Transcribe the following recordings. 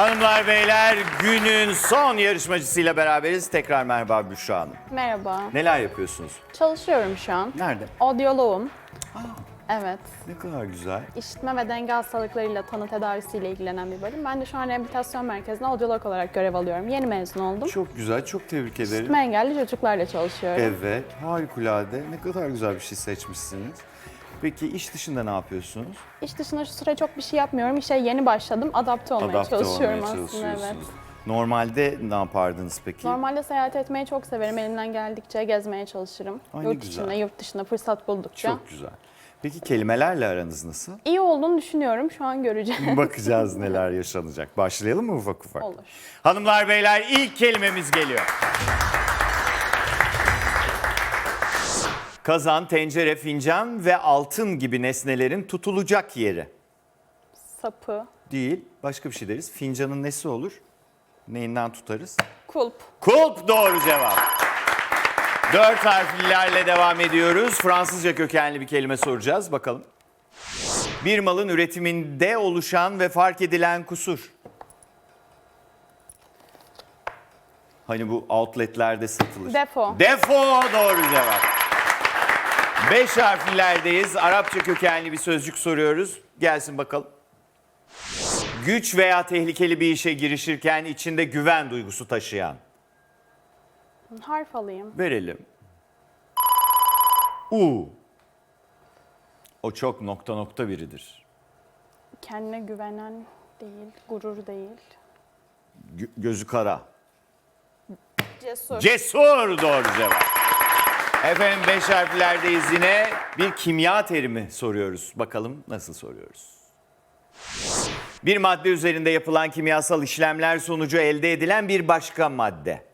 Hanımlar beyler günün son yarışmacısıyla beraberiz. Tekrar merhaba Büşra Hanım. Merhaba. Neler yapıyorsunuz? Çalışıyorum şu an. Nerede? Odyoloğum. Evet. Ne kadar güzel. İşitme ve denge hastalıklarıyla tanı tedavisiyle ilgilenen bir bölüm. Ben de şu an rehabilitasyon merkezinde odyolog olarak görev alıyorum. Yeni mezun oldum. Çok güzel, çok tebrik ederim. İşitme engelli çocuklarla çalışıyorum. Evet, harikulade. Ne kadar güzel bir şey seçmişsiniz. Peki iş dışında ne yapıyorsunuz? İş dışında şu sıra çok bir şey yapmıyorum. İşe yeni başladım. Adapte olmaya Adapte çalışıyorum olmaya aslında. Evet. çalışıyorsunuz. Normalde ne yapardınız peki? Normalde seyahat etmeyi çok severim. Elimden geldikçe gezmeye çalışırım. Ay ne yurt güzel. içinde, yurt dışında fırsat buldukça. Çok güzel. Peki kelimelerle aranız nasıl? İyi olduğunu düşünüyorum. Şu an göreceğim. Bakacağız neler yaşanacak. Başlayalım mı ufak ufak? Olur. Hanımlar beyler ilk kelimemiz geliyor. Kazan, tencere, fincan ve altın gibi nesnelerin tutulacak yeri. Sapı, Değil, başka bir şey deriz. Fincanın nesi olur? Neyinden tutarız? kulp, Kulp doğru cevap. Dört harflilerle devam ediyoruz. Fransızca kökenli bir kelime soracağız. Bakalım. Bir malın üretiminde oluşan ve fark edilen kusur. Hani bu outletlerde satılır. defo, Defo doğru cevap. Beş harflilerdeyiz. Arapça kökenli bir sözcük soruyoruz. Gelsin bakalım. Güç veya tehlikeli bir işe girişirken içinde güven duygusu taşıyan. harf alayım. Verelim. U. O çok nokta nokta biridir. Kendine güvenen değil, gurur değil. Gö- gözü kara. Cesur. Cesur doğru cevap. Efendim beş harflerdeyiz yine. Bir kimya terimi soruyoruz. Bakalım nasıl soruyoruz? Bir madde üzerinde yapılan kimyasal işlemler sonucu elde edilen bir başka madde.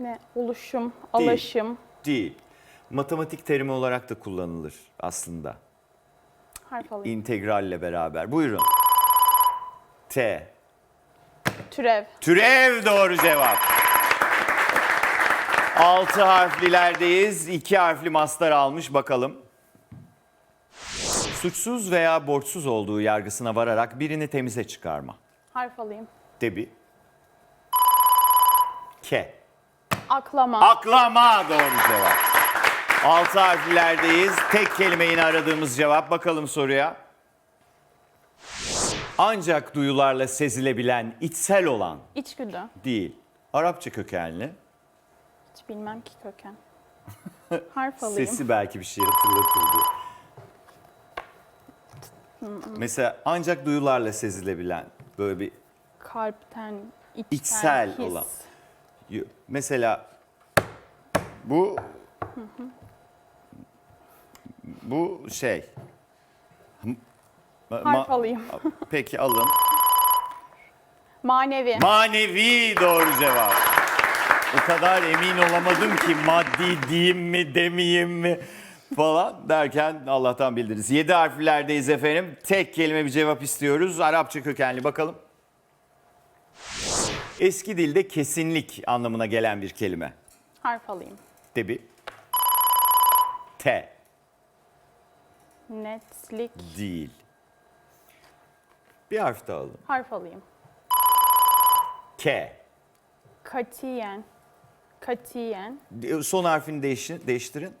ne? Oluşum, alaşım. Değil. Matematik terimi olarak da kullanılır aslında. Harf alayım. İntegralle beraber. Buyurun. T. Türev. Türev doğru cevap. Altı harflilerdeyiz. İki harfli mastar almış bakalım. Suçsuz veya borçsuz olduğu yargısına vararak birini temize çıkarma. Harf alayım. Debi. Ke. Aklama. Aklama doğru cevap. Altı harflilerdeyiz. Tek kelime yine aradığımız cevap. Bakalım soruya. Ancak duyularla sezilebilen, içsel olan İçgüdü. değil. Arapça kökenli. Hiç bilmem ki köken. Harf alayım. Sesi belki bir şey hatırlatırdı. Mesela ancak duyularla sezilebilen böyle bir Kalpten, içten, İçsel his. olan. mesela bu bu şey Harf ma- alayım. Peki alın. Manevi. Manevi doğru cevap. O kadar emin olamadım ki maddi diyeyim mi demeyeyim mi falan derken Allah'tan bildiniz. Yedi harflerdeyiz efendim. Tek kelime bir cevap istiyoruz. Arapça kökenli bakalım. Eski dilde kesinlik anlamına gelen bir kelime. Harf alayım. Debi. T Netlik. değil. Bir harf daha alın. Harf alayım. K. Katiyen. Katiyen. Son harfini değişin, değiştirin.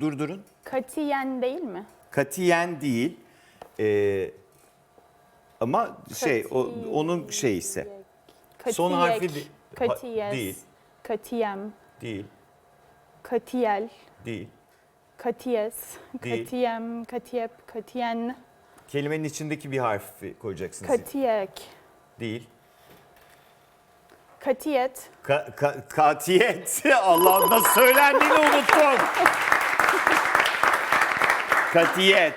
Durdurun. Katiyen değil mi? Katiyen değil. Ee, ama şey o, onun şey ise Katiyek. Son harfi de- Katiyes. değil. Katiyem. değil Katiyel. değil. Katiyes. Değil. Katiyem. Katiyep. Katiyen. Kelimenin içindeki bir harfi koyacaksınız. Katiyek. değil. Katiyet. Ka- ka- katiyet. Allah'ım nasıl söylendiğini unuttum. Katiyet.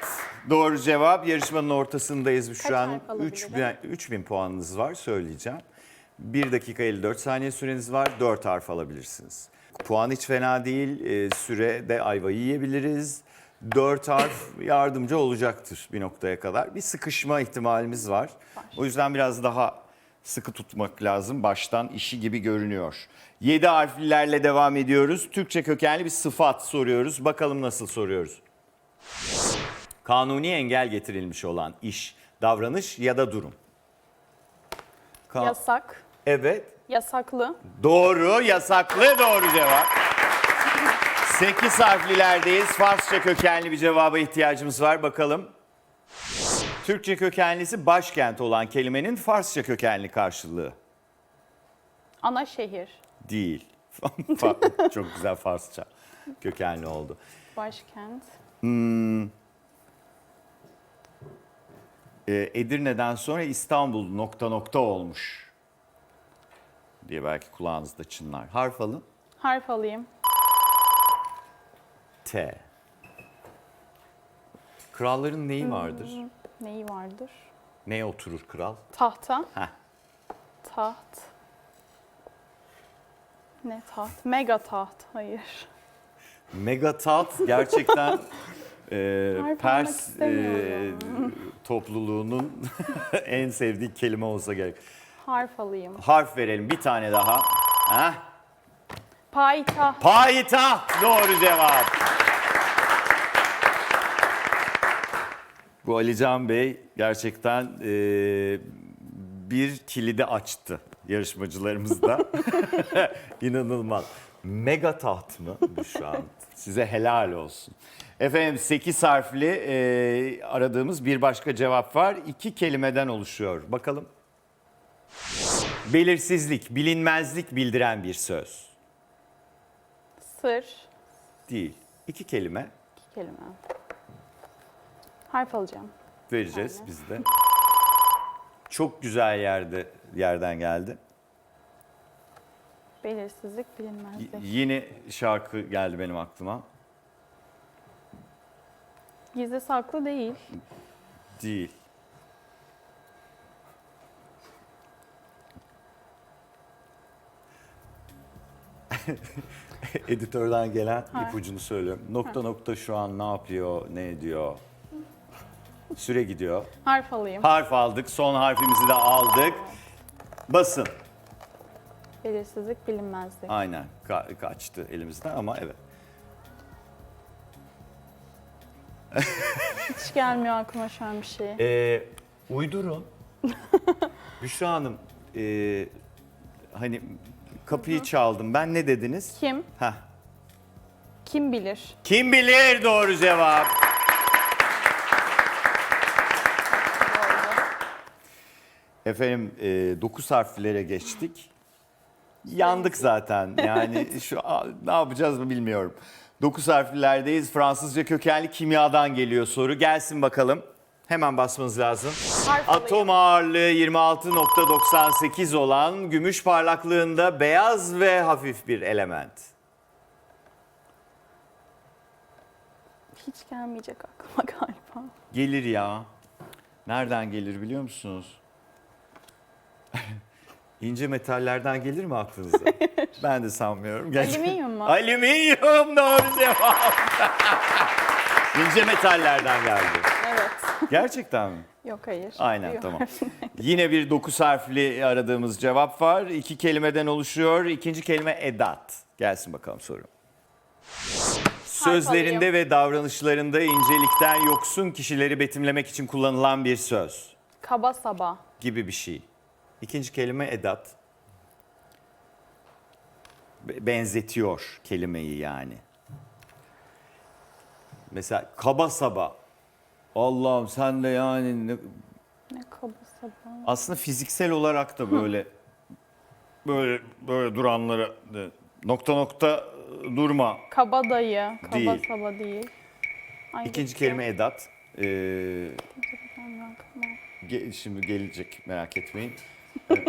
Doğru cevap. Yarışmanın ortasındayız şu Kaç an. harf alabilirim? 3000, 3000 puanınız var söyleyeceğim. 1 dakika 54 saniye süreniz var. 4 harf alabilirsiniz. Puan hiç fena değil. Ee, sürede ayvayı yiyebiliriz. 4 harf yardımcı olacaktır bir noktaya kadar. Bir sıkışma ihtimalimiz var. O yüzden biraz daha sıkı tutmak lazım. Baştan işi gibi görünüyor. 7 harflilerle devam ediyoruz. Türkçe kökenli bir sıfat soruyoruz. Bakalım nasıl soruyoruz. Kanuni engel getirilmiş olan iş, davranış ya da durum. Ka- Yasak. evet. Yasaklı. Doğru, yasaklı doğru cevap. 8 harflilerdeyiz. Farsça kökenli bir cevaba ihtiyacımız var. Bakalım. Türkçe kökenlisi başkent olan kelimenin Farsça kökenli karşılığı Ana şehir. değil. Çok güzel Farsça kökenli oldu. Başkent. Ee, Edirne'den sonra İstanbul nokta nokta olmuş diye belki kulağınızda çınlar. Harf alın. Harf alayım. T. Kralların neyi vardır? Neyi vardır? Neye oturur kral? Tahta. Heh. Taht. Ne taht? Mega taht. Hayır. Megatat gerçekten e, Pers e, topluluğunun en sevdiği kelime olsa gerek. Harf alayım. Harf verelim bir tane daha. Heh. Payitaht. Payitaht doğru cevap. Bu Alican Bey gerçekten e, bir kilidi açtı yarışmacılarımızda. İnanılmaz. Mega taht mı bu şu an? Size helal olsun. Efendim 8 harfli e, aradığımız bir başka cevap var. İki kelimeden oluşuyor. Bakalım. Belirsizlik, bilinmezlik bildiren bir söz. Sır. Değil. İki kelime İki kelime. Harf alacağım. vereceğiz biz de. Çok güzel yerde yerden geldi. Belirsizlik, Y- bilinmezlik. yeni şarkı geldi benim aklıma. Gizli saklı değil. Değil. Editörden gelen ipucunu söylüyorum. Nokta nokta şu an ne yapıyor, ne ediyor? Süre gidiyor. Harf alayım. Harf aldık. Son harfimizi de aldık. Basın. Belirsizlik, bilinmezlik. Aynen. Ka- kaçtı elimizden ama evet. Hiç gelmiyor aklıma şu an bir şey. Ee, uydurun. Büşra Hanım, ee, hani kapıyı çaldım. Ben ne dediniz? Kim? Heh. Kim bilir? Kim bilir doğru cevap. Efendim 9 harflere geçtik. Yandık zaten. Yani şu ne yapacağız mı bilmiyorum. 9 harflerdeyiz. Fransızca kökenli kimyadan geliyor soru. Gelsin bakalım. Hemen basmanız lazım. Harf alayım. Atom ağırlığı 26.98 olan gümüş parlaklığında beyaz ve hafif bir element. Hiç gelmeyecek aklıma galiba. Gelir ya. Nereden gelir biliyor musunuz? İnce metallerden gelir mi aklınıza? ben de sanmıyorum. Alüminyum mu? Alüminyum doğru cevap. İnce metallerden geldi. Evet. Gerçekten mi? Yok hayır. Aynen Yok. tamam. Yine bir dokuz harfli aradığımız cevap var. İki kelimeden oluşuyor. İkinci kelime edat. Gelsin bakalım soru. Sözlerinde ve davranışlarında incelikten yoksun kişileri betimlemek için kullanılan bir söz Kaba saba. gibi bir şey. İkinci kelime edat. Be- Benzetiyor kelimeyi yani. Mesela kaba saba. Allah'ım sen de yani ne- Ne kaba saba? aslında fiziksel olarak da böyle böyle böyle duranlara nokta nokta e, durma. Kaba dayı. Kaba Değil. saba değil. Hangisi? İkinci kelime edat. Ee, şimdi gelecek merak etmeyin.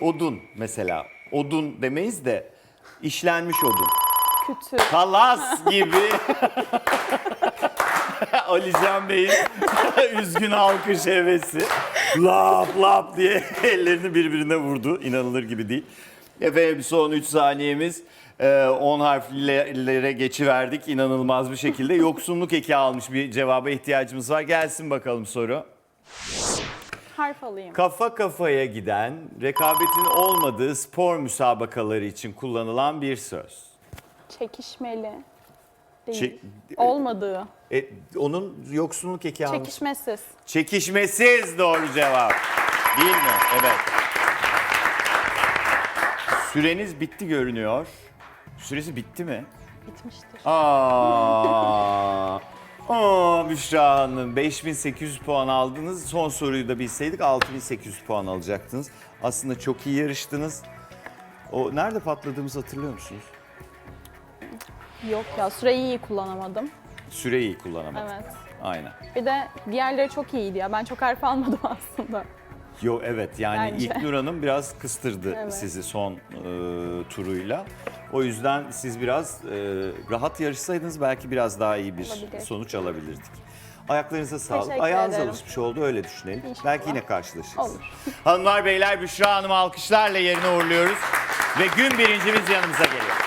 odun mesela. Odun demeyiz de işlenmiş odun. Kütü. Kalas gibi. Ali Can Bey'in üzgün alkış hevesi. Lap lap diye ellerini birbirine vurdu. İnanılır gibi değil. Efendim son 3 saniyemiz. 10 harflere geçiverdik inanılmaz bir şekilde. Yoksunluk eki almış bir cevaba ihtiyacımız var. Gelsin bakalım soru. Harf alayım. Kafa kafaya giden, rekabetin olmadığı spor müsabakaları için kullanılan bir söz. Çekişmeli. Değil. Çek- Olmadığı. E, onun yoksunluk eki almış. Çekişmesiz. Çekişmesiz doğru cevap. Değil mi? Evet. Süreniz bitti görünüyor. Süresi bitti mi? Bitmiştir. Aa, Aa Büşra Hanım 5800 puan aldınız. Son soruyu da bilseydik 6800 puan alacaktınız. Aslında çok iyi yarıştınız. O nerede patladığımızı hatırlıyor musunuz? Yok ya süreyi iyi kullanamadım. Süreyi iyi kullanamadık. Evet. Aynen. Bir de diğerleri çok iyiydi ya. Ben çok harf almadım aslında. Yo evet yani Bence. ilk Nur Hanım biraz kıstırdı Evet. sizi son e, turuyla. O yüzden siz biraz e, rahat yarışsaydınız belki biraz daha iyi bir Olabilir. sonuç alabilirdik. Ayaklarınıza sağlık. Teşekkür Ayağınız ederim. alışmış oldu öyle düşünelim. İnşallah. Belki yine karşılaşırız. Olur. Hanımlar beyler Büşra Hanım alkışlarla yerine uğurluyoruz. Ve gün birincimiz yanımıza geliyor.